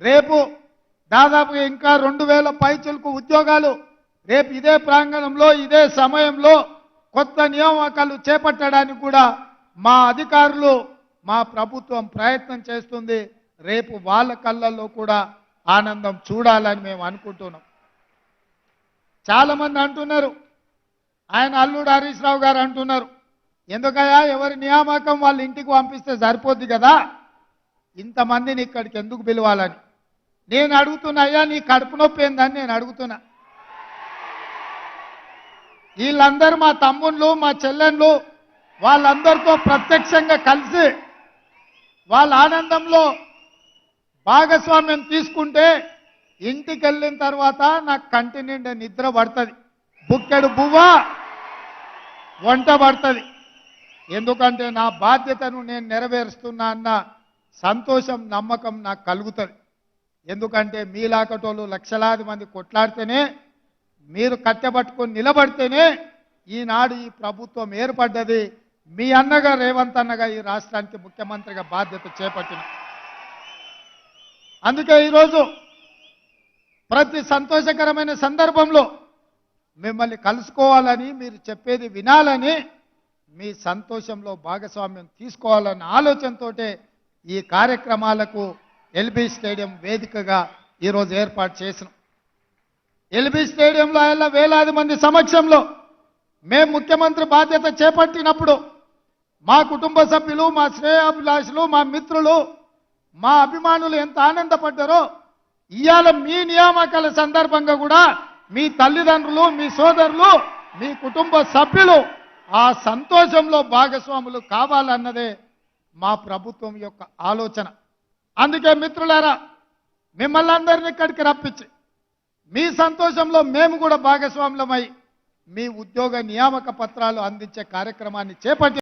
రేపు దాదాపుగా ఇంకా రెండు వేల పైచులకు ఉద్యోగాలు రేపు ఇదే ప్రాంగణంలో ఇదే సమయంలో కొత్త నియామకాలు చేపట్టడానికి కూడా మా అధికారులు మా ప్రభుత్వం ప్రయత్నం చేస్తుంది. రేపు వాళ్ళ కళ్ళల్లో కూడా ఆనందం చూడాలని మేము అనుకుంటున్నాం. చాలామంది అంటున్నారు. ఆయన అల్లుడు హరీష్ రావు గారు అంటున్నారు. ఎందుకయ్యా ఎవరి నియామకం వాళ్ళ ఇంటికి పంపిస్తే సరిపోద్ది కదా? ఇంతమందిని ఇక్కడికి ఎందుకు పిలవాలని? నేను అడుగుతున్నా అయ్యా నీ కడుపు నొప్పి ఏందని నేను అడుగుతున్నా. వీళ్ళందరూ మా తమ్ముళ్ళు మా చెల్లెళ్ళు వాళ్ళందరితో ప్రత్యక్షంగా కలిసి వాళ్ళ ఆనందంలో భాగస్వామ్యం తీసుకుంటే ఇంటికి వెళ్ళిన తర్వాత నాకు కంటి నిండా నిద్ర పడుతుంది. బుక్కెడు బువ్వ వంట పడుతుంది. ఎందుకంటే నా బాధ్యతను నేను నెరవేరుస్తున్నా అన్న సంతోషం నమ్మకం నాకు కలుగుతుంది. ఎందుకంటే మీలాకటోళ్ళు లక్షలాది మంది కొట్లాడితేనే మీరు కట్టెబట్టుకొని నిలబడితేనే ఈనాడు ఈ ప్రభుత్వం ఏర్పడ్డది. మీ అన్నగా రేవంత్ అన్నగా ఈ రాష్ట్రానికి ముఖ్యమంత్రిగా బాధ్యత చేపట్టిన అందుకే ఈరోజు ప్రతి సంతోషకరమైన సందర్భంలో మిమ్మల్ని కలుసుకోవాలని మీరు చెప్పేది వినాలని మీ సంతోషంలో భాగస్వామ్యం తీసుకోవాలన్న ఆలోచనతోటే ఈ కార్యక్రమాలకు ఎల్బీ స్టేడియం వేదికగా ఈరోజు ఏర్పాటు చేసినాం. ఎల్బీ స్టేడియంలో ఆయన వేలాది మంది సమక్షంలో మేము ముఖ్యమంత్రి బాధ్యత చేపట్టినప్పుడు మా కుటుంబ సభ్యులు మా శ్రేయాభిలాషులు మా మిత్రులు మా అభిమానులు ఎంత ఆనందపడ్డారో ఇవాళ మీ నియామకాల సందర్భంగా కూడా మీ తల్లిదండ్రులు మీ సోదరులు మీ కుటుంబ సభ్యులు ఆ సంతోషంలో భాగస్వాములు కావాలన్నదే మా ప్రభుత్వం యొక్క ఆలోచన. అందుకే మిత్రులారా మిమ్మల్ని అందరినీ ఇక్కడికి రప్పించి మీ సంతోషంలో మేము కూడా భాగస్వాములమై మీ ఉద్యోగ నియామక పత్రాలు అందించే కార్యక్రమాన్ని చేపట్టి